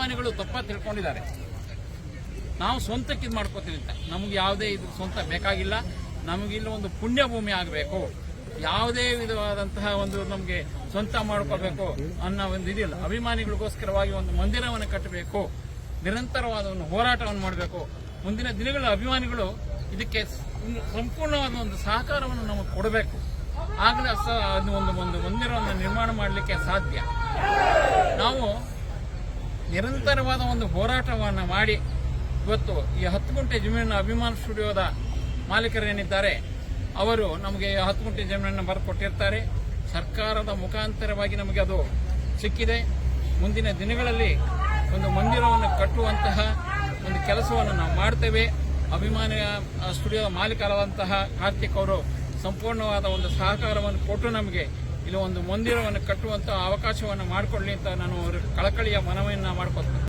ಅಭಿಮಾನಿಗಳು ತಪ್ಪ ತಿಳ್ಕೊಂಡಿದ್ದಾರೆ. ನಾವು ಸ್ವಂತಕ್ಕೆ ಇದು ಮಾಡ್ಕೋತೀವಿ ಅಂತ. ನಮ್ಗೆ ಯಾವುದೇ ಇದು ಸ್ವಂತ ಬೇಕಾಗಿಲ್ಲ. ನಮಗಿಲ್ಲಿ ಒಂದು ಪುಣ್ಯಭೂಮಿ ಆಗಬೇಕು. ಯಾವುದೇ ವಿಧವಾದಂತಹ ಒಂದು ನಮಗೆ ಸ್ವಂತ ಮಾಡ್ಕೋಬೇಕು ಅನ್ನೋ ಒಂದು ಇದಿಲ್ಲ. ಅಭಿಮಾನಿಗಳಿಗೋಸ್ಕರವಾಗಿ ಒಂದು ಮಂದಿರವನ್ನು ಕಟ್ಟಬೇಕು. ನಿರಂತರವಾದ ಒಂದು ಹೋರಾಟವನ್ನು ಮಾಡಬೇಕು. ಮುಂದಿನ ದಿನಗಳ ಅಭಿಮಾನಿಗಳು ಇದಕ್ಕೆ ಸಂಪೂರ್ಣವಾದ ಒಂದು ಸಹಕಾರವನ್ನು ನಮಗೆ ಕೊಡಬೇಕು. ಆಗಲೇ ಅದು ಒಂದು ಒಂದು ಮಂದಿರವನ್ನು ನಿರ್ಮಾಣ ಮಾಡಲಿಕ್ಕೆ ಸಾಧ್ಯ. ನಿರಂತರವಾದ ಒಂದು ಹೋರಾಟವನ್ನು ಮಾಡಿ ಇವತ್ತು ಈ ಹತ್ತು ಗುಂಟೆ ಜಮೀನಿನ ಅಭಿಮಾನ ಸ್ಟುಡಿಯೋದ ಮಾಲೀಕರೇನಿದ್ದಾರೆ, ಅವರು ನಮಗೆ ಹತ್ತು ಗುಂಟೆ ಜಮೀನನ್ನು ಬರೆಕೊಟ್ಟಿರ್ತಾರೆ. ಸರ್ಕಾರದ ಮುಖಾಂತರವಾಗಿ ನಮಗೆ ಅದು ಸಿಕ್ಕಿದೆ. ಮುಂದಿನ ದಿನಗಳಲ್ಲಿ ಒಂದು ಮಂದಿರವನ್ನು ಕಟ್ಟುವಂತಹ ಒಂದು ಕೆಲಸವನ್ನು ನಾವು ಮಾಡ್ತೇವೆ. ಅಭಿಮಾನ ಸ್ಟುಡಿಯೋದ ಮಾಲೀಕರಾದಂತಹ ಕಾರ್ತಿಕ್ ಅವರು ಸಂಪೂರ್ಣವಾದ ಒಂದು ಸಹಕಾರವನ್ನು ಕೊಟ್ಟು ನಮಗೆ ಇಲ್ಲಿ ಒಂದು ಮಂದಿರವನ್ನು ಕಟ್ಟುವಂತಹ ಅವಕಾಶವನ್ನು ಮಾಡಿಕೊಳ್ಳಿ ಅಂತ ನಾನು ಅವ್ರ ಕಳಕಳಿಯ ಮನವಿಯನ್ನು ಮಾಡ್ಕೊತೀನಿ